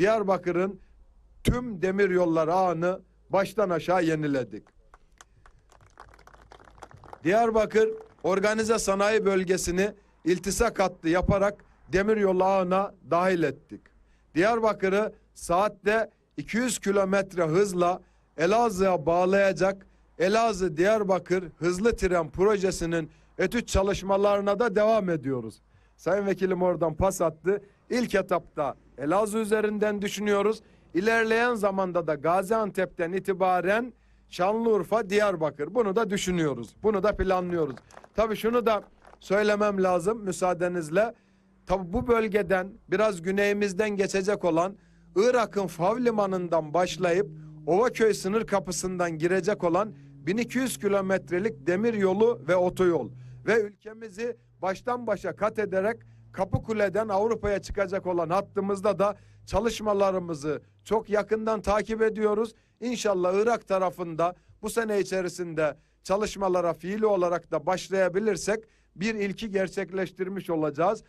Diyarbakır'ın tüm demir yolları ağını baştan aşağı yeniledik. Diyarbakır organize sanayi bölgesini iltisak hattı yaparak demiryolu ağına dahil ettik. Diyarbakır'ı saatte 200 kilometre hızla Elazığ'a bağlayacak Elazığ Diyarbakır hızlı tren projesinin etüt çalışmalarına da devam ediyoruz. Sayın Vekilim oradan pas attı. İlk etapta Elazığ üzerinden düşünüyoruz. İlerleyen zamanda da Gaziantep'ten itibaren Şanlıurfa, Diyarbakır. Bunu da düşünüyoruz. Bunu da planlıyoruz. Tabii şunu da söylemem lazım müsaadenizle. Tabii bu bölgeden biraz güneyimizden geçecek olan Irak'ın Fav Limanı'ndan başlayıp Ovaköy sınır kapısından girecek olan 1200 kilometrelik demir yolu ve otoyol ve ülkemizi baştan başa kat ederek Kapıkule'den Avrupa'ya çıkacak olan hattımızda da çalışmalarımızı çok yakından takip ediyoruz. İnşallah Irak tarafında bu sene içerisinde çalışmalara fiili olarak da başlayabilirsek bir ilki gerçekleştirmiş olacağız.